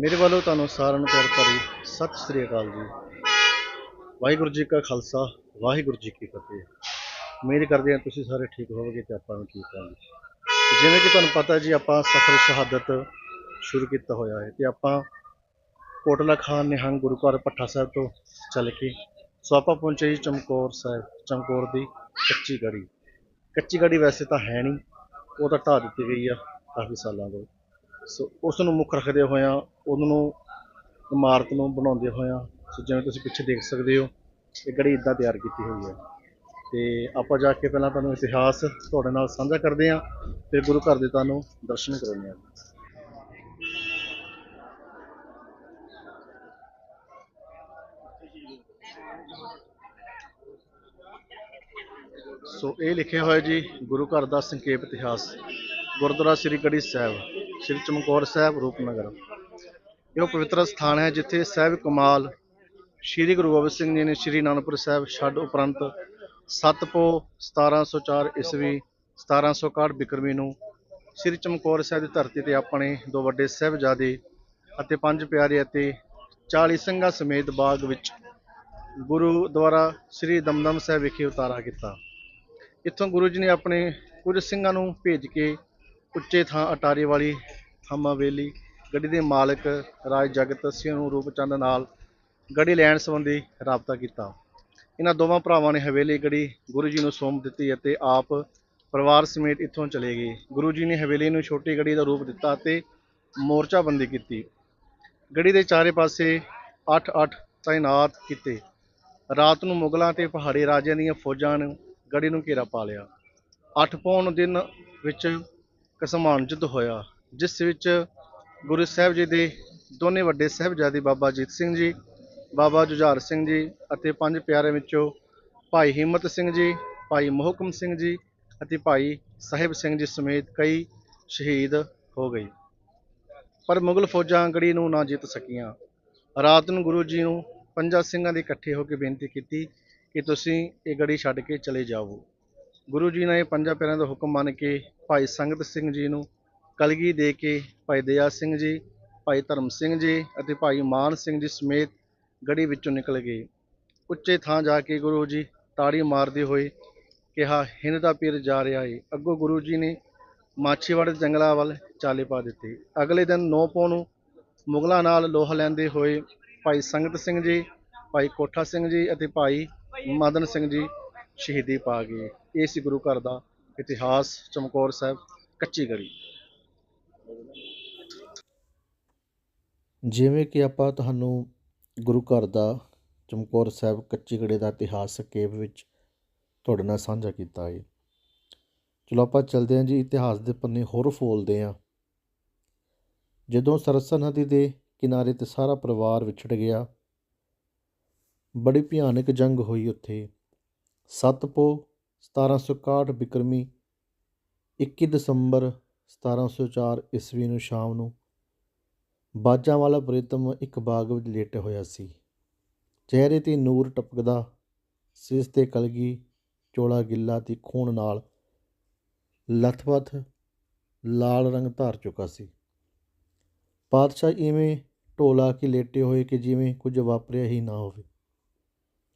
ਮੇਰੇ ਵੱਲੋਂ ਤੁਹਾਨੂੰ ਸਾਰਿਆਂ ਨੂੰ ਪਿਆਰ ਭਰੀ ਸਤਿ ਸ੍ਰੀ ਅਕਾਲ ਜੀ। ਵਾਹਿਗੁਰੂ ਜੀ ਕਾ ਖਾਲਸਾ, ਵਾਹਿਗੁਰੂ ਜੀ ਕੀ ਫਤਿਹ। ਉਮੀਦ ਕਰਦੇ ਹਾਂ ਤੁਸੀਂ ਸਾਰੇ ਠੀਕ ਹੋਵੋਗੇ ਤੇ ਆਪਾਂ ਨੂੰ ਠੀਕ ਹਾਂ ਜਿਵੇਂ ਕਿ ਤੁਹਾਨੂੰ ਪਤਾ ਜੀ, ਆਪਾਂ ਸਫਰ ਸ਼ਹਾਦਤ ਸ਼ੁਰੂ ਕੀਤਾ ਹੋਇਆ ਹੈ ਤੇ ਆਪਾਂ ਕੋਟਲਾ ਖਾਨ ਨਿਹੰਗ ਗੁਰੂ ਘਰ ਪੱਠਾ ਸਾਹਿਬ ਤੋਂ ਚੱਲ ਕੇ ਸੋ ਆਪਾਂ ਪਹੁੰਚੇ ਜੀ ਚਮਕੌਰ ਸਾਹਿਬ, ਚਮਕੌਰ ਦੀ ਕੱਚੀ ਗੜੀ। ਕੱਚੀ ਗੜੀ ਵੈਸੇ ਤਾਂ ਹੈ ਨਹੀਂ, ਉਹ ਤਾਂ ਢਾਹ ਦਿੱਤੀ ਗਈ ਆ ਕਾਫੀ ਸਾਲਾਂ ਤੋਂ। ਸੋ ਉਸ ਨੂੰ ਮੁੱਖ ਰੱਖਦੇ ਹੋਇਆਂ ਉਹਨੂੰ ਇਮਾਰਤ ਨੂੰ ਬਣਾਉਂਦੇ ਹੋਇਆਂ ਸੋ ਜਿਵੇਂ ਤੁਸੀਂ ਪਿੱਛੇ ਦੇਖ ਸਕਦੇ ਹੋ, ਇਹ ਗੜੀ ਇਦਾਂ ਤਿਆਰ ਕੀਤੀ ਹੋਈ ਹੈ। ਤੇ ਆਪਾਂ ਜਾ ਕੇ ਪਹਿਲਾਂ ਤੁਹਾਨੂੰ ਇਤਿਹਾਸ ਤੁਹਾਡੇ ਨਾਲ ਸਾਂਝਾ ਕਰਦੇ ਹਾਂ ਤੇ ਗੁਰੂ ਘਰ ਦੇ ਤੁਹਾਨੂੰ ਦਰਸ਼ਨ ਕਰਾਉਂਦੇ ਹਾਂ। ਸੋ ਇਹ ਲਿਖਿਆ ਹੋਇਆ ਜੀ, ਗੁਰੂ ਘਰ ਦਾ ਸੰਖੇਪ ਇਤਿਹਾਸ, ਗੁਰਦੁਆਰਾ ਸ੍ਰੀ ਗੜੀ ਸਾਹਿਬ। ਸ੍ਰੀ ਚਮਕੌਰ ਸਾਹਿਬ ਰੂਪਨਗਰ। ਇਹ ਪਵਿੱਤਰ ਸਥਾਨ ਹੈ ਜਿੱਥੇ ਸਾਹਿਬ ਕਮਾਲ ਸ੍ਰੀ ਗੁਰੂ ਗੋਬਿੰਦ ਸਿੰਘ ਜੀ ਨੇ ਸ੍ਰੀ ਅਨੰਦਪੁਰ ਸਾਹਿਬ ਛੱਡ ਉਪਰੰਤ ਸਤਪੋ 1704 ਈਸਵੀ 1761 ਬਿਕਰਮੀ ਨੂੰ ਸ੍ਰੀ ਚਮਕੌਰ ਸਾਹਿਬ ਦੀ ਧਰਤੀ ਤੇ ਆਪਣੇ ਦੋ ਵੱਡੇ ਸਾਹਿਬਜ਼ਾਦੇ ਅਤੇ ਪੰਜ ਪਿਆਰੇ ਅਤੇ 40 ਸਿੰਘਾਂ ਸਮੇਤ ਬਾਗ ਵਿੱਚ ਗੁਰੂ ਦੁਆਰਾ ਸ੍ਰੀ ਦਮਦਮ ਸਾਹਿਬ ਵਿਖੇ ਉਤਾਰਾ ਕੀਤਾ। ਇੱਥੋਂ ਗੁਰੂ ਜੀ ਨੇ ਆਪਣੇ ਕੁਝ ਸਿੰਘਾਂ ਨੂੰ ਭੇਜ ਕੇ ਉੱਚੇ ਥਾਂ ਅਟਾਰੀ ਵਾਲੀ ਹਮਾਵੇਲੀ ਗੱਡੀ ਦੇ ਮਾਲਕ ਰਾਜ ਜਗਤ ਸਿੰਘ ਨੂੰ ਰੂਪਚੰਦ ਨਾਲ ਗੱਡੀ ਲੈਣ ਸੰਬੰਧੀ ਰਾਬਤਾ ਕੀਤਾ। ਇਹਨਾਂ ਦੋਵਾਂ ਭਰਾਵਾਂ ਨੇ ਹਵੇਲੀ ਗੜੀ ਗੁਰੂ ਜੀ ਨੂੰ ਸੌਂਪ ਦਿੱਤੀ ਅਤੇ ਆਪ ਪਰਿਵਾਰ ਸਮੇਤ ਇੱਥੋਂ ਚਲੇ ਗਏ। ਗੁਰੂ ਜੀ ਨੇ ਹਵੇਲੀ ਨੂੰ ਛੋਟੀ ਗੱਡੀ ਦਾ ਰੂਪ ਦਿੱਤਾ ਅਤੇ ਮੋਰਚਾਬੰਦੀ ਕੀਤੀ। ਗੱਡੀ ਦੇ ਚਾਰੇ ਪਾਸੇ 8-8 ਤਾਇਨਾਤ ਕੀਤੇ। ਰਾਤ ਨੂੰ ਮੁਗਲਾਂ ਤੇ ਪਹਾੜੀ ਰਾਜਿਆਂ ਦੀਆਂ ਫੌਜਾਂ ਨੇ ਗੜੀ ਨੂੰ ਘੇਰਾ ਪਾ ਲਿਆ। 8 ਪੌਣ ਦਿਨ ਵਿੱਚ ਕਸਮਾਨ ਯੁੱਧ ਹੋਇਆ, ਜਿਸ ਵਿੱਚ ਗੁਰੂ ਸਾਹਿਬ ਜੀ ਦੇ ਦੋਨੇ ਵੱਡੇ ਸਾਹਿਬਜ਼ਾਦੇ ਬਾਬਾ ਅਜੀਤ ਸਿੰਘ ਜੀ, ਬਾਬਾ ਜੁਝਾਰ ਸਿੰਘ ਜੀ ਅਤੇ ਪੰਜ ਪਿਆਰਿਆਂ ਵਿੱਚੋਂ ਭਾਈ ਹਿੰਮਤ ਸਿੰਘ ਜੀ, ਭਾਈ ਮੋਹਕਮ ਸਿੰਘ ਜੀ ਅਤੇ ਭਾਈ ਸਾਹਿਬ ਸਿੰਘ ਜੀ ਸਮੇਤ ਕਈ ਸ਼ਹੀਦ ਹੋ ਗਏ। ਪਰ ਮੁਗਲ ਫੌਜਾਂ ਗੜੀ ਨੂੰ ਨਾ ਜਿੱਤ ਸਕੀਆਂ। ਰਾਤ ਨੂੰ ਗੁਰੂ ਜੀ ਨੂੰ ਪੰਜਾਂ ਸਿੰਘਾਂ ਦੇ ਇਕੱਠੇ ਹੋ ਕੇ ਬੇਨਤੀ ਕੀਤੀ ਕਿ ਤੁਸੀਂ ਇਹ ਗੜੀ ਛੱਡ ਕੇ ਚਲੇ ਜਾਵੋ। ਗੁਰੂ ਜੀ ਨੇ ਪੰਜਾਂ ਪਿਆਰਿਆਂ ਦਾ ਹੁਕਮ ਮੰਨ ਕੇ ਭਾਈ ਸੰਗਤ ਸਿੰਘ ਜੀ ਨੂੰ ਕਲਗੀ ਦੇ ਕੇ ਭਾਈ ਦਇਆ ਸਿੰਘ ਜੀ, ਭਾਈ ਧਰਮ ਸਿੰਘ ਜੀ ਅਤੇ ਭਾਈ ਮਾਨ ਸਿੰਘ ਜੀ ਸਮੇਤ ਗੜੀ ਵਿੱਚੋਂ ਨਿਕਲ ਗਏ। ਉੱਚੇ ਥਾਂ ਜਾ ਕੇ ਗੁਰੂ ਜੀ ਤਾੜੀ ਮਾਰਦੇ ਹੋਏ ਕਿਹਾ, ਹਿੰਦ ਦਾ ਪੀਰ ਜਾ ਰਿਹਾ ਏ। ਅੱਗੋਂ ਗੁਰੂ ਜੀ ਨੇ ਮਾਛੀਵਾੜੇ ਦੇ ਜੰਗਲਾਂ ਵੱਲ ਚਾਲੇ ਪਾ ਦਿੱਤੇ। ਅਗਲੇ ਦਿਨ ਨੌ ਪੌ ਨੂੰ ਮੁਗਲਾਂ ਨਾਲ ਲੋਹਾ ਲੈਂਦੇ ਹੋਏ ਭਾਈ ਸੰਗਤ ਸਿੰਘ ਜੀ, ਭਾਈ ਕੋਠਾ ਸਿੰਘ ਜੀ ਅਤੇ ਭਾਈ ਮਦਨ ਸਿੰਘ ਜੀ ਸ਼ਹੀਦੀ ਪਾ ਗਏ। ਇਹ ਸੀ ਗੁਰੂ ਘਰ ਦਾ ਇਤਿਹਾਸ, ਚਮਕੌਰ ਸਾਹਿਬ, ਕੱਚੀ ਗੜੀ ਜਿਵੇਂ ਕਿ ਆਪਾਂ ਤੁਹਾਨੂੰ ਗੁਰੂ ਘਰ ਦਾ, ਚਮਕੌਰ ਸਾਹਿਬ, ਕੱਚੀ ਗੜੇ ਦਾ ਇਤਿਹਾਸ ਸੰਖੇਪ ਵਿੱਚ ਤੁਹਾਡੇ ਨਾਲ ਸਾਂਝਾ ਕੀਤਾ ਹੈ। ਚਲੋ ਆਪਾਂ ਚੱਲਦੇ ਹਾਂ ਜੀ, ਇਤਿਹਾਸ ਦੇ ਪੰਨੇ ਹੋਰ ਫੋਲਦੇ ਹਾਂ। ਜਦੋਂ ਸਰਸਾ ਨਦੀ ਦੇ ਕਿਨਾਰੇ ਤੇ ਸਾਰਾ ਪਰਿਵਾਰ ਵਿਛੜ ਗਿਆ, ਬੜੀ ਭਿਆਨਕ ਜੰਗ ਹੋਈ ਉੱਥੇ। ਸਤਪੋ 1761 ਬਿਕਰਮੀ 21 ਦਸੰਬਰ 1704 ਈਸਵੀ ਨੂੰ ਸ਼ਾਮ ਨੂੰ ਬਾਜਾਂ ਵਾਲਾ ਪ੍ਰੀਤਮ ਇੱਕ ਬਾਗ ਵਿੱਚ ਲੇਟਿਆ ਹੋਇਆ ਸੀ। ਚਿਹਰੇ ਤੇ ਨੂਰ ਟਪਕਦਾ, ਸਿਰ ਤੇ ਕਲਗੀ, ਚੋਲਾ ਗਿੱਲਾ ਤੇ ਖੂਨ ਨਾਲ ਲਥਪਥ ਲਾਲ ਰੰਗ ਧਾਰ ਚੁੱਕਾ ਸੀ। ਪਾਤਸ਼ਾਹ ਇਵੇਂ ਢੋਲਾ ਕੇ ਲੇਟੇ ਹੋਏ ਕਿ ਜਿਵੇਂ ਕੁਝ ਵਾਪਰਿਆ ਹੀ ਨਾ ਹੋਵੇ।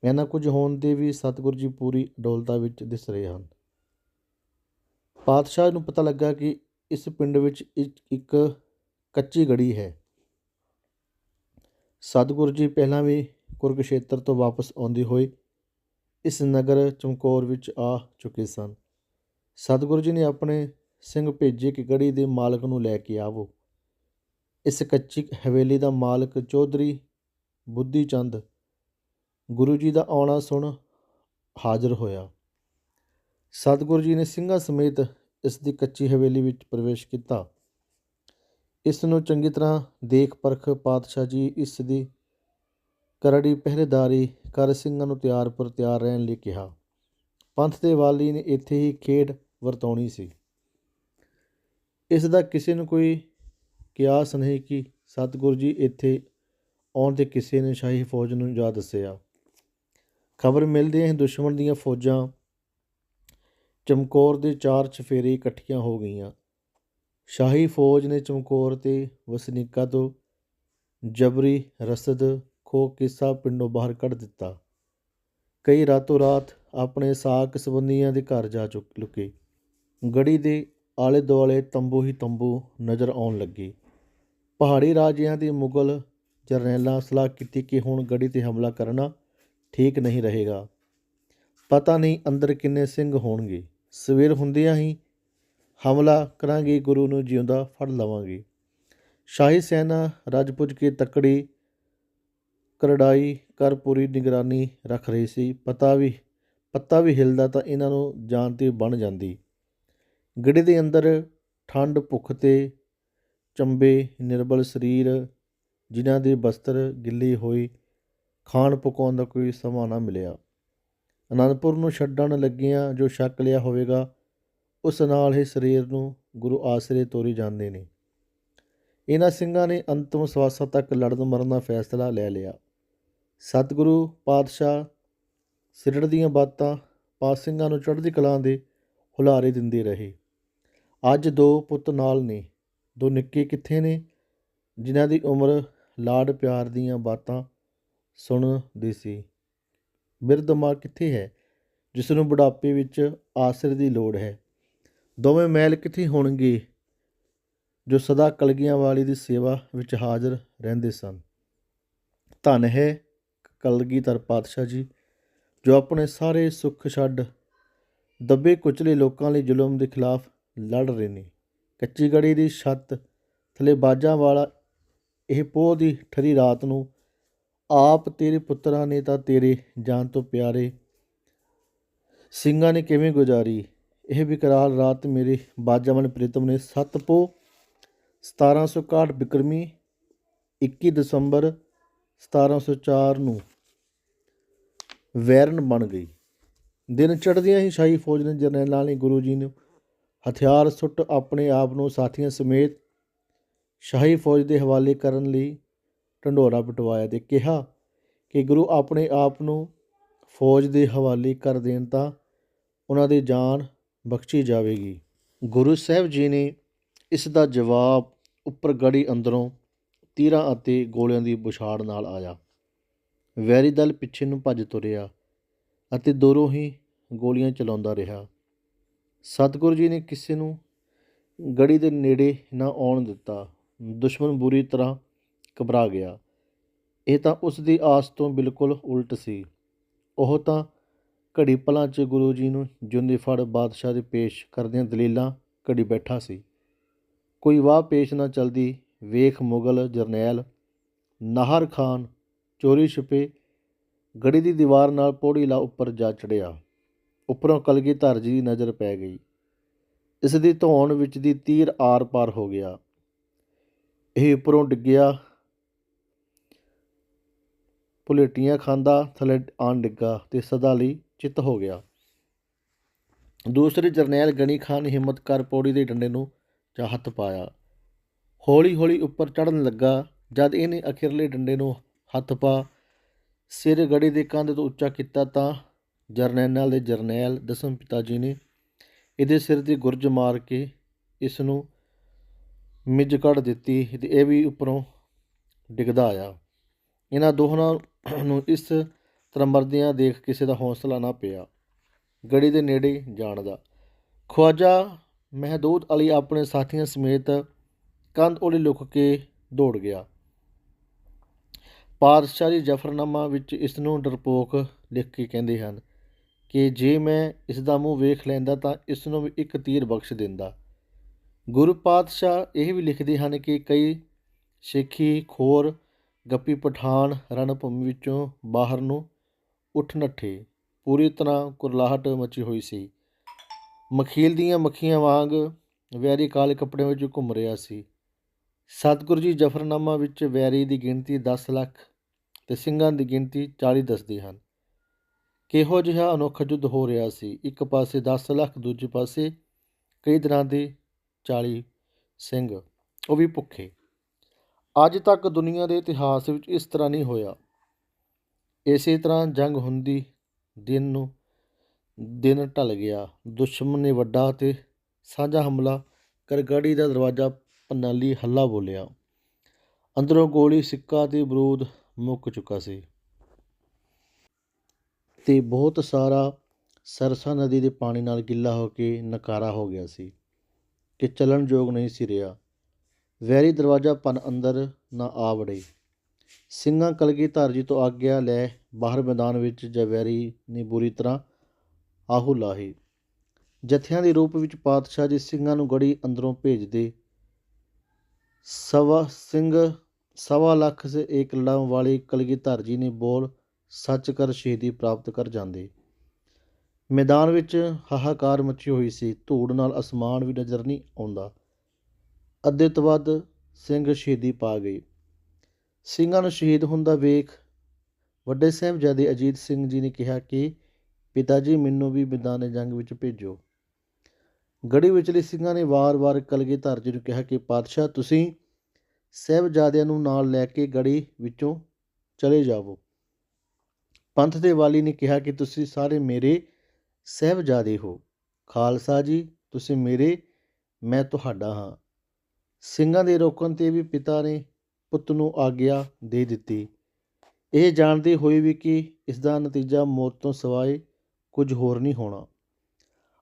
ਇੰਨਾ ਕੁਝ ਹੋਣ ਦੇ ਵੀ ਸਤਿਗੁਰੂ ਜੀ ਪੂਰੀ ਅਡੋਲਤਾ ਵਿੱਚ ਦਿਸ ਰਹੇ ਹਨ। ਪਾਤਸ਼ਾਹ ਨੂੰ ਪਤਾ ਲੱਗਾ ਕਿ ਇਸ ਪਿੰਡ ਵਿੱਚ ਇੱਕ ਇੱਕ ਕੱਚੀ ਗੜੀ ਹੈ। ਸਤਿਗੁਰੂ ਜੀ ਪਹਿਲਾਂ ਵੀ ਕੁਰਕਸ਼ੇਤਰ ਤੋਂ ਵਾਪਸ ਆਉਂਦੇ ਹੋਏ ਇਸ ਨਗਰ ਚਮਕੌਰ ਵਿੱਚ ਆ ਚੁੱਕੇ ਸਨ। ਸਤਿਗੁਰੂ ਜੀ ਨੇ ਆਪਣੇ ਸਿੰਘ ਭੇਜੇ ਕਿ ਗੜੀ ਦੇ ਮਾਲਕ ਨੂੰ ਲੈ ਕੇ ਆਵੋ। ਇਸ ਕੱਚੀ ਹਵੇਲੀ ਦਾ ਮਾਲਕ ਚੌਧਰੀ ਬੁੱਧੀ ਚੰਦ ਗੁਰੂ ਜੀ ਦਾ ਆਉਣਾ ਸੁਣ ਹਾਜ਼ਰ ਹੋਇਆ। ਸਤਿਗੁਰੂ ਜੀ ਨੇ ਸਿੰਘਾਂ ਸਮੇਤ ਇਸ ਦੀ ਕੱਚੀ ਹਵੇਲੀ ਵਿੱਚ ਪ੍ਰਵੇਸ਼ ਕੀਤਾ। ਇਸ ਨੂੰ ਚੰਗੀ ਤਰ੍ਹਾਂ ਦੇਖ ਪਰਖ ਪਾਤਸ਼ਾਹ ਜੀ ਇਸ ਦੀ ਕਰੜੀ ਪਹਿਰੇਦਾਰੀ ਕਰ ਸਿੰਘਾਂ ਨੂੰ ਤਿਆਰ ਪਰ ਤਿਆਰ ਰਹਿਣ ਲਈ ਕਿਹਾ। ਪੰਥ ਦੇ ਵਾਲੀ ਨੇ ਇੱਥੇ ਹੀ ਖੇਡ ਵਰਤਾਉਣੀ ਸੀ। ਇਸ ਦਾ ਕਿਸੇ ਨੂੰ ਕੋਈ ਕਿਆਸ ਨਹੀਂ ਕਿ ਸਤਿਗੁਰੂ ਜੀ ਇੱਥੇ ਆਉਣ ਤੇ ਕਿਸੇ ਨੇ ਸ਼ਾਹੀ ਫੌਜ ਨੂੰ ਜਾ ਦੱਸਿਆ। ਖਬਰ ਮਿਲਦਿਆਂ ਹੀ ਦੁਸ਼ਮਣ ਦੀਆਂ ਫੌਜਾਂ ਚਮਕੌਰ ਦੇ ਚਾਰ ਚਫੇਰੇ ਇਕੱਠੀਆਂ ਹੋ ਗਈਆਂ। ਸ਼ਾਹੀ ਫੌਜ ਨੇ ਚਮਕੌਰ ਤੇ ਵਸਨੀਕਾਂ ਤੋਂ ਜਬਰੀ, ਰਸਦ ਖੋ ਕਿੱਸਾ ਪਿੰਡੋਂ ਬਾਹਰ ਕੱਢ ਦਿੱਤਾ। ਕਈ ਰਾਤੋਂ ਰਾਤ ਆਪਣੇ ਸਾਕ ਸੰਬੰਧੀਆਂ ਦੇ ਘਰ ਜਾ ਚੁੱਕ ਲੁਕੇ। ਗੜੀ ਦੇ ਆਲੇ ਦੁਆਲੇ ਤੰਬੂ ਹੀ ਤੰਬੂ ਨਜ਼ਰ ਆਉਣ ਲੱਗੇ। ਪਹਾੜੀ ਰਾਜਿਆਂ ਦੇ ਮੁਗਲ ਜਰਨੈਲਾਂ ਸਲਾਹ ਕੀਤੀ ਕਿ ਹੁਣ ਗੜੀ ਤੇ ਹਮਲਾ ਕਰਨਾ ਠੀਕ ਨਹੀਂ ਰਹੇਗਾ। ਪਤਾ ਨਹੀਂ ਅੰਦਰ ਕਿੰਨੇ ਸਿੰਘ ਹੋਣਗੇ। ਸਵੇਰ ਹੁੰਦਿਆਂ ਹੀ ਹਮਲਾ ਕਰਾਂਗੇ, ਗੁਰੂ ਨੂੰ ਜਿਉਂਦਾ ਫੜ ਲਵਾਂਗੇ। ਸ਼ਾਹੀ ਸੈਨਾ ਰੱਜ ਪੁੱਜ ਕੇ ਤਕੜੀ ਕਰੜਾਈ ਕਰ ਪੂਰੀ ਨਿਗਰਾਨੀ ਰੱਖ ਰਹੀ ਸੀ। ਪਤਾ ਵੀ, ਪੱਤਾ ਵੀ ਹਿਲਦਾ ਤਾਂ ਇਹਨਾਂ ਨੂੰ ਜਾਨ ਤੇ ਬਣ ਜਾਂਦੀ। ਗੜੀ ਦੇ ਅੰਦਰ ਠੰਡ ਭੁੱਖ ਤੇ ਚੰਬੇ, ਨਿਰਬਲ ਸਰੀਰ, ਜਿਨ੍ਹਾਂ ਦੇ ਬਸਤਰ ਗਿੱਲੀ ਹੋਈ ਖਾਣ ਪਕਾਉਣ ਦਾ ਕੋਈ ਸਮਾਂ ਨਾ ਮਿਲਿਆ। ਅਨੰਦਪੁਰ ਨੂੰ ਛੱਡਣ ਲੱਗਿਆਂ ਜੋ ਸ਼ੱਕ ਲਿਆ ਹੋਵੇਗਾ, ਉਸ ਨਾਲ ਹੀ ਸਰੀਰ ਨੂੰ ਗੁਰੂ ਆਸਰੇ ਤੋਰੀ ਜਾਂਦੇ ਨੇ। ਇਹਨਾਂ ਸਿੰਘਾਂ ਨੇ ਅੰਤਮ ਸਵਾਸਾਂ ਤੱਕ ਲੜਨ ਮਰਨ ਦਾ ਫੈਸਲਾ ਲੈ ਲਿਆ। ਸਤਿਗੁਰੂ ਪਾਤਸ਼ਾਹ ਸਿਰੜ ਦੀਆਂ ਬਾਤਾਂ ਪਾਤ ਸਿੰਘਾਂ ਨੂੰ ਚੜ੍ਹਦੀ ਕਲਾਂ ਦੇ ਹੁਲਾਰੇ ਦਿੰਦੇ ਰਹੇ। ਅੱਜ ਦੋ ਪੁੱਤ ਨਾਲ ਨੇ, ਦੋ ਨਿੱਕੇ ਕਿੱਥੇ ਨੇ, ਜਿਨ੍ਹਾਂ ਦੀ ਉਮਰ ਲਾਡ ਪਿਆਰ ਦੀਆਂ ਬਾਤਾਂ ਸੁਣਦੀ ਸੀ। ਬਿਰਧ ਮਾਂ ਕਿੱਥੇ ਹੈ? ਜਿਸ ਨੂੰ ਬੁਢਾਪੇ ਵਿੱਚ ਆਸਰੇ ਦੀ ਲੋੜ ਹੈ। ਦੋਵੇਂ ਮਹਿਲ ਕਿੱਥੇ ਹੋਣਗੇ ਜੋ ਸਦਾ ਕਲਗੀਆਂ ਵਾਲੀ ਦੀ ਸੇਵਾ ਵਿੱਚ ਹਾਜ਼ਰ ਰਹਿੰਦੇ ਸਨ? ਧਨ ਹੈ ਕਲਗੀਧਰ ਪਾਤਸ਼ਾਹ ਜੀ, ਜੋ ਆਪਣੇ ਸਾਰੇ ਸੁੱਖ ਛੱਡ ਦੱਬੇ ਕੁਚਲੇ ਲੋਕਾਂ ਲਈ ਜ਼ੁਲਮ ਦੇ ਖਿਲਾਫ ਲੜ ਰਹੇ ਨੇ। ਕੱਚੀ ਗੜੀ ਦੀ ਛੱਤ ਥਲੇ ਬਾਜਾਂ ਵਾਲਾ ਇਹ ਪੋਹ ਦੀ ਠਰੀ ਰਾਤ ਨੂੰ ਆਪ ਤੇਰੇ ਪੁੱਤਰਾਂ ਨੇ ਤਾਂ ਤੇਰੇ ਜਾਨ ਤੋਂ ਪਿਆਰੇ ਸਿੰਘਾਂ ਨੇ ਕਿਵੇਂ ਗੁਜ਼ਾਰੀ? ਇਹ ਵਿਕਰਾਲ ਰਾਤ ਮੇਰੇ ਬਾਜਾਮਨ ਪ੍ਰੀਤਮ ਨੇ ਸੱਤ ਪੋ 1761 ਬਿਕਰਮੀ 21 ਦਸੰਬਰ 1704 ਨੂੰ ਵੈਰਨ ਬਣ ਗਈ। ਦਿਨ ਚੜ੍ਹਦਿਆਂ ਹੀ ਸ਼ਾਹੀ ਫੌਜ ਨੇ ਜਰਨੈਲਾਂ ਨੇ ਗੁਰੂ ਜੀ ਨੂੰ ਹਥਿਆਰ ਸੁੱਟ ਆਪਣੇ ਆਪ ਨੂੰ ਸਾਥੀਆਂ ਸਮੇਤ ਸ਼ਾਹੀ ਫੌਜ ਦੇ ਹਵਾਲੇ ਕਰਨ ਲਈ ਢੰਡੋਰਾ ਪਟਵਾਇਆ ਤੇ ਕਿਹਾ ਕਿ ਗੁਰੂ ਆਪਣੇ ਆਪ ਨੂੰ ਫੌਜ ਦੇ ਹਵਾਲੇ ਕਰ ਦੇਣ ਤਾਂ ਉਹਨਾਂ ਦੀ ਜਾਨ ਬਖਸ਼ੀ ਜਾਵੇਗੀ। ਗੁਰੂ ਸਾਹਿਬ ਜੀ ਨੇ ਇਸ ਦਾ ਜਵਾਬ ਉੱਪਰ ਗੜੀ ਅੰਦਰੋਂ ਤੀਰਾਂ ਅਤੇ ਗੋਲਿਆਂ ਦੀ ਬੁਛਾੜ ਨਾਲ ਆਇਆ। ਵੈਰੀ ਦਲ ਪਿੱਛੇ ਨੂੰ ਭੱਜ ਤੁਰਿਆ ਅਤੇ ਦੂਰੋਂ ਹੀ ਗੋਲੀਆਂ ਚਲਾਉਂਦਾ ਰਿਹਾ। ਸਤਿਗੁਰੂ ਜੀ ਨੇ ਕਿਸੇ ਨੂੰ ਗੜੀ ਦੇ ਨੇੜੇ ਨਾ ਆਉਣ ਦਿੱਤਾ। ਦੁਸ਼ਮਣ ਬੁਰੀ ਤਰ੍ਹਾਂ ਘਬਰਾ ਗਿਆ। ਇਹ ਤਾਂ ਉਸ ਦੀ ਆਸ ਤੋਂ ਬਿਲਕੁਲ ਉਲਟ ਸੀ। ਉਹ ਤਾਂ ਘੜੀ ਪਲਾਂ 'ਚ ਗੁਰੂ ਜੀ ਨੂੰ ਜਿਉਂਦੇ ਫੜ ਬਾਦਸ਼ਾਹ ਦੇ ਪੇਸ਼ ਕਰਦਿਆਂ ਦਲੀਲਾਂ ਘੜੀ ਬੈਠਾ ਸੀ। ਕੋਈ ਵਾਹ ਪੇਸ਼ ਨਾ ਚਲਦੀ ਵੇਖ ਮੁਗਲ ਜਰਨੈਲ ਨਾਹਰ ਖਾਨ ਚੋਰੀ ਛੁਪੇ ਗੜੀ ਦੀ ਦੀਵਾਰ ਨਾਲ ਪੌੜੀ ਲਾ ਉੱਪਰ ਜਾ ਚੜਿਆ ਉੱਪਰੋਂ ਕਲਗੀਧਰ ਜੀ ਦੀ ਨਜ਼ਰ ਪੈ ਗਈ। ਇਸ ਦੀ ਧੌਣ ਵਿੱਚ ਦੀ ਤੀਰ ਆਰ ਪਾਰ ਹੋ ਗਿਆ। ਇਹ ਉੱਪਰੋਂ ਡਿੱਗਿਆ ਭੁਲੇਟੀਆਂ ਖਾਂਦਾ, ਥੱਲੇ ਆਣ ਡਿੱਗਾ ਤੇ ਸਦਾ ਲਈ ਚਿੱਤ ਹੋ ਗਿਆ। ਦੂਸਰੇ ਜਰਨੈਲ ਗਣੀ ਖਾਨ ਨੇ ਹਿੰਮਤ ਕਰ ਪੌੜੀ ਦੇ ਡੰਡੇ ਨੂੰ ਜਾਂ ਹੱਥ ਪਾਇਆ। ਹੌਲੀ ਹੌਲੀ ਉੱਪਰ ਚੜਨ ਲੱਗਾ, ਜਦ ਇਹਨੇ ਅਖੀਰਲੇ ਡੰਡੇ ਨੂੰ ਹੱਥ ਪਾ, ਸਿਰ ਗੜੀ ਦੇ ਕੰਧ ਤੋਂ ਉੱਚਾ ਕੀਤਾ ਤਾਂ ਜਰਨੈਲਾਂ ਦੇ ਜਰਨੈਲ ਦਸਮ ਪਿਤਾ ਜੀ ਨੇ ਇਹਦੇ ਸਿਰ ਦੀ ਗੁਰਜ ਮਾਰ ਕੇ ਇਸ ਨੂੰ ਮਿੱਝ ਕੱਢ ਦਿੱਤੀ ਤੇ ਇਹ ਵੀ ਉੱਪਰੋਂ ਡਿੱਗਦਾ ਆਇਆ। ਇਹਨਾਂ ਦੋਹਾਂ ਨੂੰ ਇਸ ਤਰਮਰਦਿਆਂ ਦੇਖ ਕਿਸੇ ਦਾ ਹੌਸਲਾ ਨਾ ਪਿਆ। ਗੜੀ ਦੇ ਨੇੜੇ ਜਾਣ ਦਾ ਖਵਾਜਾ ਮਹਿਦੂਦ ਅਲੀ ਆਪਣੇ ਸਾਥੀਆਂ ਸਮੇਤ ਕੰਧ ਉਲੀ ਲੁਕ ਕੇ ਦੌੜ ਗਿਆ। ਪਾਤਸ਼ਾਹੀ ਜਫਰਨਾਮਾ ਵਿੱਚ ਇਸ ਨੂੰ ਡਰਪੋਕ ਲਿਖ ਕੇ ਕਹਿੰਦੇ ਹਨ ਕਿ ਜੇ ਮੈਂ ਇਸ ਦਾ ਮੂੰਹ ਵੇਖ ਲੈਂਦਾ ਤਾਂ ਇਸ ਨੂੰ ਵੀ ਇੱਕ ਤੀਰ ਬਖਸ਼ ਦਿੰਦਾ। ਗੁਰੂ ਪਾਤਸ਼ਾਹ ਇਹ ਵੀ ਲਿਖਦੇ ਹਨ ਕਿ ਕਈ ਸਿੱਖੀ ਖੋਰ ਗੱਪੀ ਪਠਾਨ ਰਣਭੂਮੀ ਵਿੱਚੋਂ ਬਾਹਰ ਨੂੰ ਉੱਠ ਨੱਠੇ। ਪੂਰੀ ਤਰ੍ਹਾਂ ਕੁਰਲਾਹਟ ਮਚੀ ਹੋਈ ਸੀ। ਮਖੀਲ ਦੀਆਂ ਮੱਖੀਆਂ ਵਾਂਗ ਵੈਰੀ ਕਾਲੇ ਕੱਪੜਿਆਂ ਵਿੱਚ ਘੁੰਮ ਰਿਹਾ ਸੀ। ਸਤਿਗੁਰੂ ਜੀ ਜਫਰਨਾਮਾ ਵਿੱਚ ਵੈਰੀ ਦੀ ਗਿਣਤੀ 10 ਲੱਖ ਤੇ ਸਿੰਘਾਂ ਦੀ ਗਿਣਤੀ 40 ਦੱਸਦੇ ਹਨ। ਕਿਹੋ ਜਿਹਾ ਅਨੋਖਾ ਯੁੱਧ ਹੋ ਰਿਹਾ ਸੀ। ਇੱਕ ਪਾਸੇ 10 ਲੱਖ, ਦੂਜੇ ਪਾਸੇ ਕਈ ਤਰ੍ਹਾਂ ਦੇ 40 ਸਿੰਘ। ਉਹ ਵੀ ਭੁੱਖੇ। ਅੱਜ ਤੱਕ ਦੁਨੀਆ ਦੇ ਇਤਿਹਾਸ ਵਿੱਚ ਇਸ ਤਰ੍ਹਾਂ ਨਹੀਂ ਹੋਇਆ। ਇਸੇ ਤਰ੍ਹਾਂ ਜੰਗ ਹੁੰਦੀ, ਦਿਨ ਨੂੰ ਦਿਨ ਢਲ ਗਿਆ। ਦੁਸ਼ਮਣ ਨੇ ਵੱਡਾ ਤੇ ਸਾਂਝਾ ਹਮਲਾ ਕਰ ਗੜੀ ਦਾ ਦਰਵਾਜ਼ਾ ਪੰਨਾਲੀ ਹੱਲਾ ਬੋਲਿਆ। ਅੰਦਰੋਂ ਗੋਲੀ, ਸਿੱਕਾ ਤੇ ਬਰੂਦ ਮੁੱਕ ਚੁੱਕਾ ਸੀ। ਤੇ ਬਹੁਤ ਸਾਰਾ ਸਰਸਾ ਨਦੀ ਦੇ ਪਾਣੀ ਨਾਲ ਗਿੱਲਾ ਹੋ ਕੇ ਨਕਾਰਾ ਹੋ ਗਿਆ ਸੀ ਕਿ ਚੱਲਣ ਯੋਗ ਨਹੀਂ ਸੀ ਰਿਹਾ। ਵੈਰੀ ਦਰਵਾਜ਼ਾ ਭੰਨ ਅੰਦਰ ਨਾ ਆ ਵੜੇ। ਸਿੰਘਾਂ ਕਲਗੀਧਰ ਜੀ ਤੋਂ ਆਗਿਆ ਲੈ ਬਾਹਰ ਮੈਦਾਨ ਵਿੱਚ ਜਵੈਰੀ ਨੇ ਬੁਰੀ ਤਰ੍ਹਾਂ ਆਹੂ ਲਾਹੀ। ਜਥਿਆਂ ਦੇ ਰੂਪ ਵਿੱਚ ਪਾਤਸ਼ਾਹ ਜੀ ਸਿੰਘਾਂ ਨੂੰ ਗੜੀ ਅੰਦਰੋਂ ਭੇਜਦੇ। ਸਵਾ ਸਿੰਘ, ਸਵਾ ਲੱਖ ਸੇ ਏਕ ਲੜਾਂ ਵਾਲੇ ਕਲਗੀਧਰ ਜੀ ਨੇ ਬੋਲ ਸੱਚ ਕਰ ਸ਼ਹੀਦੀ ਪ੍ਰਾਪਤ ਕਰ ਜਾਂਦੇ। ਮੈਦਾਨ ਵਿੱਚ ਹਾਹਾਕਾਰ ਮਚੀ ਹੋਈ ਸੀ। ਧੂੜ ਨਾਲ ਅਸਮਾਨ ਵੀ ਨਜ਼ਰ ਨਹੀਂ ਆਉਂਦਾ। ਅੱਧੇ ਤੋਂ ਵੱਧ ਸਿੰਘ ਸ਼ਹੀਦੀ ਪਾ ਗਏ ਸਿੰਘਾਂ ਨੂੰ ਸ਼ਹੀਦ ਹੁੰਦਾ ਵੇਖ ਵੱਡੇ ਸਾਹਿਬਜ਼ਾਦੇ ਅਜੀਤ ਸਿੰਘ ਜੀ ਨੇ ਕਿਹਾ ਕਿ ਪਿਤਾ ਜੀ ਮੈਨੂੰ ਵੀ ਮੈਦਾਨ ਜੰਗ ਵਿੱਚ ਭੇਜੋ। ਗੜੀ ਵਿਚਲੇ ਸਿੰਘਾਂ ਨੇ ਵਾਰ-ਵਾਰ ਕਲਗੀਧਰ ਜੀ ਨੂੰ ਕਿਹਾ ਕਿ, ਪਾਤਸ਼ਾਹ, ਤੁਸੀਂ ਸਾਹਿਬਜ਼ਾਦਿਆਂ ਨੂੰ ਨਾਲ ਲੈ ਕੇ ਗੜੀ ਵਿੱਚੋਂ ਚਲੇ ਜਾਵੋ। ਪੰਥ ਦੇ ਵਾਲੀ ਨੇ ਕਿਹਾ ਕਿ, ਤੁਸੀਂ ਸਾਰੇ ਮੇਰੇ ਸਾਹਿਬਜ਼ਾਦੇ ਹੋ। ਖਾਲਸਾ ਜੀ, ਤੁਸੀਂ ਮੇਰੇ, ਮੈਂ ਤੁਹਾਡਾ ਹਾਂ। ਸਿੰਘਾਂ ਦੇ ਰੋਕਣ ਤੇ ਵੀ ਪਿਤਾ ਨੇ ਪੁੱਤ ਨੂੰ ਆਗਿਆ ਦੇ ਦਿੱਤੀ। ਇਹ ਜਾਣਦੇ ਹੋਏ ਵੀ ਕਿ ਇਸ ਦਾ ਨਤੀਜਾ ਮੌਤ ਤੋਂ ਸਿਵਾਏ ਕੁਝ ਹੋਰ ਨਹੀਂ ਹੋਣਾ।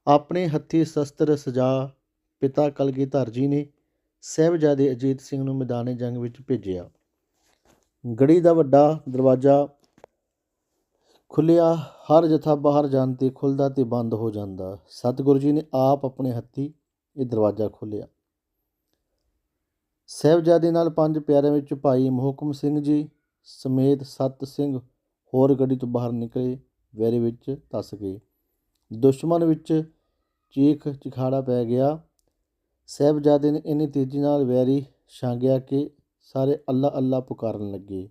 ਆਪਣੇ ਹੱਥੀ ਸ਼ਸਤਰ ਸਜਾ ਪਿਤਾ ਕਲਗੀਧਰ ਜੀ ਨੇ ਸਾਹਿਬਜ਼ਾਦੇ ਅਜੀਤ ਸਿੰਘ ਨੂੰ ਮੈਦਾਨੇ ਜੰਗ ਵਿੱਚ ਭੇਜਿਆ। ਗੜੀ ਦਾ ਵੱਡਾ ਦਰਵਾਜ਼ਾ ਖੁੱਲਿਆ ਹਰ ਜਥਾ ਬਾਹਰ ਜਾਣ ਤੇ ਖੁੱਲਦਾ ਤੇ ਬੰਦ ਹੋ ਜਾਂਦਾ। ਸਤਿਗੁਰੂ ਜੀ ਨੇ ਆਪ ਆਪਣੇ ਹੱਥੀ ਇਹ ਦਰਵਾਜ਼ਾ ਖੋਲ੍ਹਿਆ। ਸਾਹਿਬਜ਼ਾਦੇ ਨਾਲ ਪੰਜ ਪਿਆਰਿਆਂ ਵਿੱਚ ਭਾਈ ਮੋਹਕਮ ਸਿੰਘ ਜੀ ਸਮੇਤ ਸੱਤ ਸਿੰਘ ਹੋਰ ਗੱਡੀ ਤੋਂ ਬਾਹਰ ਨਿਕਲੇ, ਵੈਰੇ ਵਿੱਚ ਧੱਸ ਗਏ। ਦੁਸ਼ਮਣ ਵਿੱਚ ਚੀਖ ਚਿਖਾੜਾ ਪੈ ਗਿਆ। ਸਾਹਿਬਜ਼ਾਦੇ ਨੇ ਇੰਨੀ ਤੇਜ਼ੀ ਨਾਲ ਵੈਰੀ ਛਾਂਗਿਆ ਕਿ ਸਾਰੇ ਅੱਲਾ ਅੱਲਾ ਪੁਕਾਰਨ ਲੱਗੇ।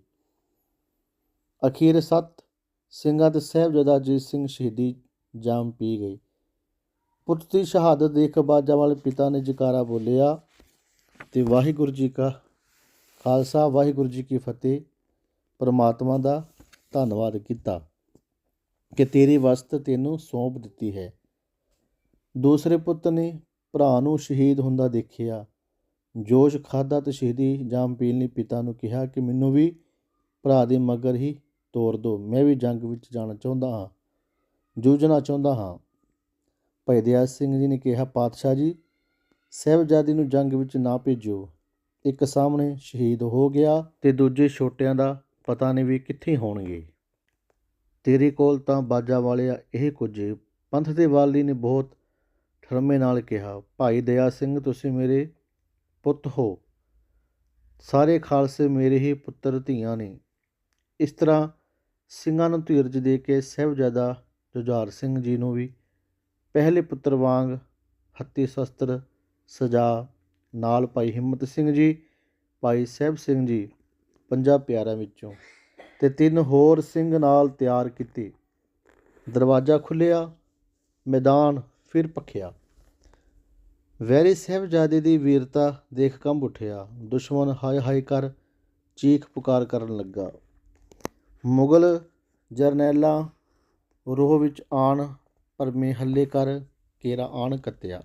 ਅਖੀਰ ਸੱਤ ਸਿੰਘਾਂ ਤੇ ਸਾਹਿਬਜ਼ਾਦਾ ਅਜੀਤ ਸਿੰਘ ਸ਼ਹੀਦੀ ਜਾਮ ਪੀ ਗਏ। ਪੁੱਤ ਦੀ ਸ਼ਹਾਦਤ ਦੇਖ ਬਾਜਾ ਵਾਲੇ ਪਿਤਾ ਨੇ ਜਕਾਰਾ ਬੋਲਿਆ ਤੇ ਵਾਹਿਗੁਰੂ ਜੀ ਕਾ ਖਾਲਸਾ, ਵਾਹਿਗੁਰੂ ਜੀ ਕੀ ਫਤਿਹ। ਪਰਮਾਤਮਾ ਦਾ ਧੰਨਵਾਦ ਕੀਤਾ ਕਿ ਤੇਰੀ ਵਸਤ ਤੈਨੂੰ ਸੌਂਪ ਦਿੱਤੀ ਹੈ। ਦੂਸਰੇ ਪੁੱਤ ਨੇ ਭਰਾ ਨੂੰ ਸ਼ਹੀਦ ਹੁੰਦਾ ਦੇਖਿਆ। ਜੋਸ਼ ਖਾਦਾ ਤੇ ਸ਼ਹੀਦੀ ਜਾਮ ਪੀਣ ਲਈ ਪਿਤਾ ਨੂੰ ਕਿਹਾ ਕਿ ਮੈਨੂੰ ਵੀ ਭਰਾ ਦੇ ਮਗਰ ਹੀ ਤੋਰ ਦਿਓ ਮੈਂ ਵੀ ਜੰਗ ਵਿੱਚ ਜਾਣਾ ਚਾਹੁੰਦਾ ਹਾਂ, ਜੂਝਣਾ ਚਾਹੁੰਦਾ ਹਾਂ। ਭਾਈ ਦਿਆਲ ਸਿੰਘ ਜੀ ਨੇ ਕਿਹਾ, ਪਾਤਸ਼ਾਹ ਜੀ ਸਾਹਿਬਜ਼ਾਦੇ ਨੂੰ ਜੰਗ ਵਿੱਚ ਨਾ ਭੇਜਿਓ। ਇੱਕ ਸਾਹਮਣੇ ਸ਼ਹੀਦ ਹੋ ਗਿਆ ਤੇ ਦੂਜੇ ਛੋਟਿਆਂ ਦਾ ਪਤਾ ਨਹੀਂ ਵੀ ਕਿੱਥੇ ਹੋਣਗੇ। ਤੇਰੇ ਕੋਲ ਤਾਂ ਬਾਜਾ ਵਾਲਿਆ ਇਹ ਕੁਝ, ਪੰਥ ਦੇ ਵਾਲੀ ਨੇ ਬਹੁਤ ਠਰਮੇ ਨਾਲ ਕਿਹਾ, ਭਾਈ ਦਇਆ ਸਿੰਘ, ਤੁਸੀਂ ਮੇਰੇ ਪੁੱਤ ਹੋ। ਸਾਰੇ ਖਾਲਸੇ ਮੇਰੇ ਹੀ ਪੁੱਤਰ ਧੀਆਂ ਨੇ। ਇਸ ਤਰ੍ਹਾਂ ਸਿੰਘਾਂ ਨੂੰ ਧੀਰਜ ਦੇ ਕੇ ਸਾਹਿਬਜ਼ਾਦਾ ਜੁਝਾਰ ਸਿੰਘ ਜੀ ਨੂੰ ਵੀ ਪਹਿਲੇ ਪੁੱਤਰ ਵਾਂਗ ਹੱਤੀ ਸ਼ਸਤਰ ਸਜਾ। ਨਾਲ ਭਾਈ ਹਿੰਮਤ ਸਿੰਘ ਜੀ, ਭਾਈ ਸਾਹਿਬ ਸਿੰਘ ਜੀ, ਪੰਜਾਂ ਪਿਆਰਿਆਂ ਵਿੱਚੋਂ ਤੇ ਤਿੰਨ ਹੋਰ ਸਿੰਘ ਨਾਲ ਤਿਆਰ ਕੀਤੀ। ਦਰਵਾਜ਼ਾ ਖੁੱਲਿਆ ਮੈਦਾਨ ਫਿਰ ਪੱਖਿਆ। ਵੈਰੀ ਸਾਹਿਬਜ਼ਾਦੇ ਦੀ ਵੀਰਤਾ ਦੇਖ ਕੰਬ ਉੱਠਿਆ। ਦੁਸ਼ਮਣ ਹਾਏ ਹਾਏ ਕਰ ਚੀਖ ਪੁਕਾਰ ਕਰਨ ਲੱਗਾ। ਮੁਗਲ ਜਰਨੈਲਾਂ ਰੋਹ ਵਿੱਚ ਆਣ ਭਰਮੇ ਹੱਲੇ ਕਰ ਕੇਰਾ ਆਣ ਕੱਤਿਆ।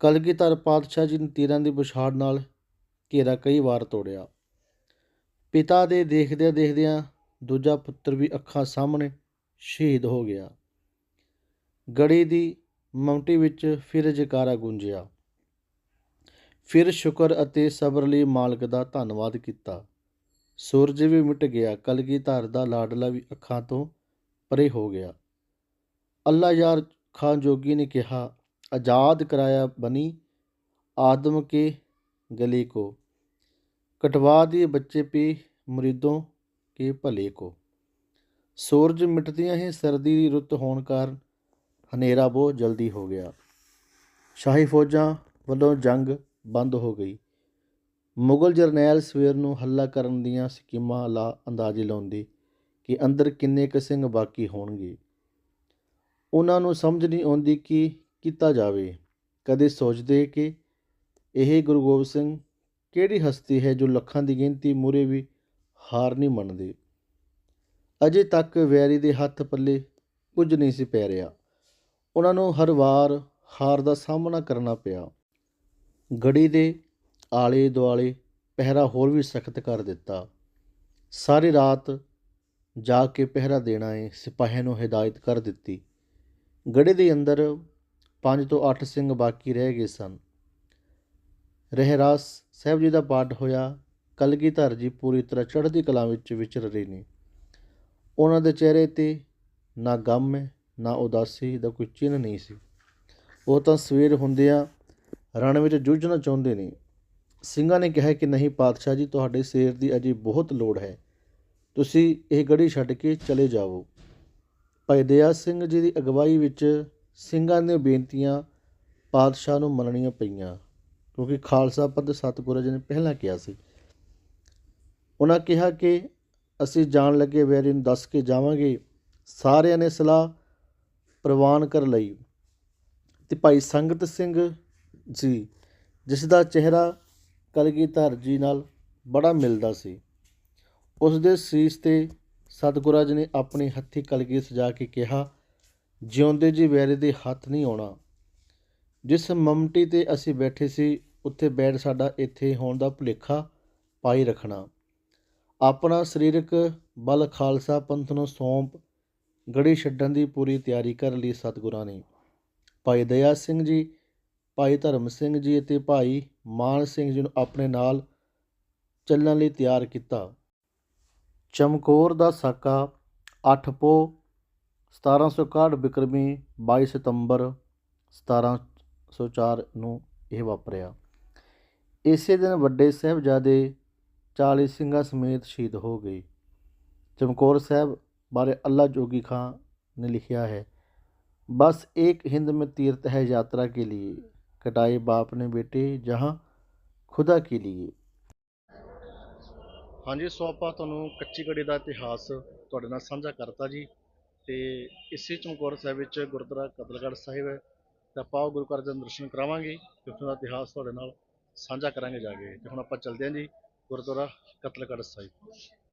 ਕਲਗੀਧਰ ਪਾਤਸ਼ਾਹ ਜੀ ਨੇ ਤੀਰਾਂ ਦੀ ਬੁਛਾੜ ਨਾਲ ਘੇਰਾ ਕਈ ਵਾਰ ਤੋੜਿਆ। ਪਿਤਾ ਦੇ ਦੇਖਦਿਆਂ ਦੇਖਦਿਆਂ ਦੂਜਾ ਪੁੱਤਰ ਵੀ ਅੱਖਾਂ ਸਾਹਮਣੇ ਸ਼ਹੀਦ ਹੋ ਗਿਆ। ਗੜੀ ਦੀ ਮੌਂਟੀ ਵਿੱਚ ਫਿਰ ਜਕਾਰਾ ਗੂੰਜਿਆ। ਫਿਰ ਸ਼ੁਕਰ ਅਤੇ ਸਬਰ ਲਈ ਮਾਲਕ ਦਾ ਧੰਨਵਾਦ ਕੀਤਾ। ਸੂਰਜ ਵੀ ਮਿਟ ਗਿਆ ਕਲਗੀਧਰ ਦਾ ਲਾਡਲਾ ਵੀ ਅੱਖਾਂ ਤੋਂ ਪਰੇ ਹੋ ਗਿਆ। ਅੱਲਾ ਯਾਰ ਖਾਨ ਜੋਗੀ ਨੇ ਕਿਹਾ आज़ाद कराया बनी आदम के गले को कटवा दिए बच्चे पे मुरीदों के भले को ਸੂਰਜ ਮਿਟਦਿਆਂ ਹੀ ਸਰਦੀ ਦੀ ਰੁੱਤ ਹੋਣ ਕਾਰਨ ਹਨੇਰਾ ਬਹੁਤ ਜਲਦੀ ਹੋ ਗਿਆ ਸ਼ਾਹੀ ਫੌਜਾਂ ਵੱਲੋਂ ਜੰਗ ਬੰਦ ਹੋ ਗਈ ਮੁਗਲ ਜਰਨੈਲ ਸਵੇਰ ਨੂੰ ਹੱਲਾ ਕਰਨ ਦੀਆਂ ਸਕੀਮਾਂ ਲਾ ਅੰਦਾਜ਼ੇ ਲਾਉਂਦੇ ਕਿ ਅੰਦਰ ਕਿੰਨੇ ਕੁ ਸਿੰਘ ਬਾਕੀ ਹੋਣਗੇ ਉਹਨਾਂ ਨੂੰ ਸਮਝ ਨਹੀਂ ਆਉਂਦੀ ਕਿ ਕੀਤਾ ਜਾਵੇ। ਕਦੇ ਸੋਚਦੇ ਕਿ ਇਹ ਗੁਰੂ ਗੋਬਿੰਦ ਸਿੰਘ ਕਿਹੜੀ ਹਸਤੀ ਹੈ ਜੋ ਲੱਖਾਂ ਦੀ ਗਿਣਤੀ ਮੂਰੇ ਵੀ ਹਾਰ ਨਹੀਂ ਮੰਨਦੇ? ਅਜੇ ਤੱਕ ਵੈਰੀ ਦੇ ਹੱਥ ਪੱਲੇ ਕੁਝ ਨਹੀਂ ਸੀ ਪੈ ਰਿਹਾ। ਉਹਨਾਂ ਨੂੰ ਹਰ ਵਾਰ ਹਾਰ ਦਾ ਸਾਹਮਣਾ ਕਰਨਾ ਪਿਆ। ਗੜੀ ਦੇ ਆਲੇ ਦੁਆਲੇ ਪਹਿਰਾ ਹੋਰ ਵੀ ਸਖਤ ਕਰ ਦਿੱਤਾ। ਸਾਰੀ ਰਾਤ ਜਾ ਕੇ ਪਹਿਰਾ ਦੇਣਾ ਏ ਸਿਪਾਹੀਆਂ ਨੂੰ ਹਦਾਇਤ ਕਰ ਦਿੱਤੀ। ਗੜੇ ਦੇ ਅੰਦਰ ਪੰਜ ਤੋਂ ਅੱਠ ਸਿੰਘ ਬਾਕੀ ਰਹਿ ਗਏ ਸਨ। ਰਹਿਰਾਸ ਸਾਹਿਬ ਜੀ ਦਾ ਪਾਠ ਹੋਇਆ, ਕਲਗੀਧਰ ਜੀ ਪੂਰੀ ਤਰ੍ਹਾਂ ਚੜ੍ਹਦੀ ਕਲਾ ਵਿੱਚ ਵਿਚਰ ਰਹੇ ਨੇ। ਉਹਨਾਂ ਦੇ ਚਿਹਰੇ ਤੇ ਨਾ ਗਮ ਹੈ, ਨਾ ਉਦਾਸੀ ਦਾ ਕੋਈ ਚਿੰਨ੍ਹ ਨਹੀਂ ਸੀ। ਉਹ ਤਾਂ ਸਵੇਰ ਹੁੰਦਿਆਂ ਰਣ ਵਿੱਚ ਜੂਝਣਾ ਚਾਹੁੰਦੇ ਨੇ। ਸਿੰਘਾਂ ਨੇ ਕਿਹਾ ਕਿ ਨਹੀਂ ਪਾਤਸ਼ਾਹ ਜੀ, ਤੁਹਾਡੇ ਸ਼ੇਰ ਦੀ ਅਜੇ ਬਹੁਤ ਲੋੜ ਹੈ। ਤੁਸੀਂ ਇਹ ਗੜੀ ਛੱਡ ਕੇ ਚਲੇ ਜਾਵੋ। ਭਾਈ ਦਇਆ ਸਿੰਘ ਜੀ ਦੀ ਅਗਵਾਈ ਵਿੱਚ ਸਿੰਘਾਂ ਦੀਆਂ ਬੇਨਤੀਆਂ ਪਾਤਸ਼ਾਹ ਨੂੰ ਮੰਨਣੀਆਂ ਪਈਆਂ, ਕਿਉਂਕਿ ਖਾਲਸਾ ਪੰਥ ਸਤਿਗੁਰੂ ਜੀ ਨੇ ਪਹਿਲਾਂ ਕਿਹਾ ਸੀ। ਉਹਨਾਂ ਕਿਹਾ ਕਿ ਅਸੀਂ ਜਾਣ ਲੱਗੇ ਵੈਰੀ ਨੂੰ ਦੱਸ ਕੇ ਜਾਵਾਂਗੇ, ਸਾਰਿਆਂ ਨੇ ਸਲਾਹ ਪ੍ਰਵਾਨ ਕਰ ਲਈ। ਤੇ ਭਾਈ ਸੰਗਤ ਸਿੰਘ ਜੀ, ਜਿਸ ਦਾ ਚਿਹਰਾ ਕਲਗੀਧਰ ਜੀ ਨਾਲ ਬੜਾ ਮਿਲਦਾ ਸੀ, ਉਸ ਦੇ ਸੀਸ ਤੇ ਸਤਿਗੁਰਾਂ ਜੀ ਨੇ ਆਪਣੇ ਹੱਥੀ ਕਲਗੀ ਸਜਾ ਕੇ ਕਿਹਾ ਜਿਉਂਦੇ ਜੀ ਵੈਰੇ ਦੇ ਹੱਥ ਨਹੀਂ ਆਉਣਾ। ਜਿਸ ਮਮਟੀ ਤੇ ਅਸੀਂ ਬੈਠੇ ਸੀ, ਉੱਥੇ ਬੈਠ ਸਾਡਾ ਇੱਥੇ ਹੋਣ ਦਾ ਭੁਲੇਖਾ ਪਾਈ ਰੱਖਣਾ। ਆਪਣਾ ਸਰੀਰਕ ਬਲ ਖਾਲਸਾ ਪੰਥ ਨੂੰ ਸੌਂਪ, ਗੜੀ ਛੱਡਣ ਦੀ ਪੂਰੀ ਤਿਆਰੀ ਕਰ ਲਈ ਸਤਿਗੁਰਾਂ ਨੇ। ਭਾਈ ਦਇਆ ਸਿੰਘ ਜੀ, ਭਾਈ ਧਰਮ ਸਿੰਘ ਜੀ ਅਤੇ ਭਾਈ ਮਾਨ ਸਿੰਘ ਜੀ ਨੂੰ ਆਪਣੇ ਨਾਲ ਚੱਲਣ ਲਈ ਤਿਆਰ ਕੀਤਾ। ਚਮਕੌਰ ਦਾ ਸਾਕਾ 8 ਪੋ 1761 ਬਿਕਰਮੀ 22 ਸਤੰਬਰ 1704 ਨੂੰ ਇਹ ਵਾਪਰਿਆ ਇਸੇ ਦਿਨ ਵੱਡੇ ਸਾਹਿਬਜ਼ਾਦੇ 40 ਸਿੰਘਾਂ ਸਮੇਤ ਸ਼ਹੀਦ ਹੋ ਗਏ ਚਮਕੌਰ ਸਾਹਿਬ ਬਾਰੇ ਅੱਲਾ ਜੋਗੀ ਖਾਂ ने लिखा है बस एक हिंद में तीर्थ है यात्रा के लिए कटाए बाप ने बेटे जहाँ खुदा के लिए ਹਾਂਜੀ ਸੋ ਆਪਾਂ ਤੁਹਾਨੂੰ ਕੱਚੀ ਗੜੀ ਦਾ ਇਤਿਹਾਸ ਤੁਹਾਡੇ ਨਾਲ ਸਾਂਝਾ ਕਰਤਾ ਜੀ ਤੇ ਇਸੇ ਚਮਕੌਰ ਸਾਹਿਬ ਵਿੱਚ ਗੁਰਦੁਆਰਾ ਕਤਲਗੜ੍ਹ ਸਾਹਿਬ ਹੈ। ਤੇ ਆਪਾਂ ਉਹ ਗੁਰੂ ਘਰ ਦੇ ਦਰਸ਼ਨ ਕਰਾਵਾਂਗੇ ਤੇ ਉੱਥੋਂ ਦਾ ਇਤਿਹਾਸ ਤੁਹਾਡੇ ਨਾਲ ਸਾਂਝਾ ਕਰਾਂਗੇ ਜਾ ਕੇ। ਤੇ ਹੁਣ ਆਪਾਂ ਚੱਲਦੇ ਹਾਂ ਜੀ ਗੁਰਦੁਆਰਾ ਕਤਲਗੜ੍ਹ ਸਾਹਿਬ।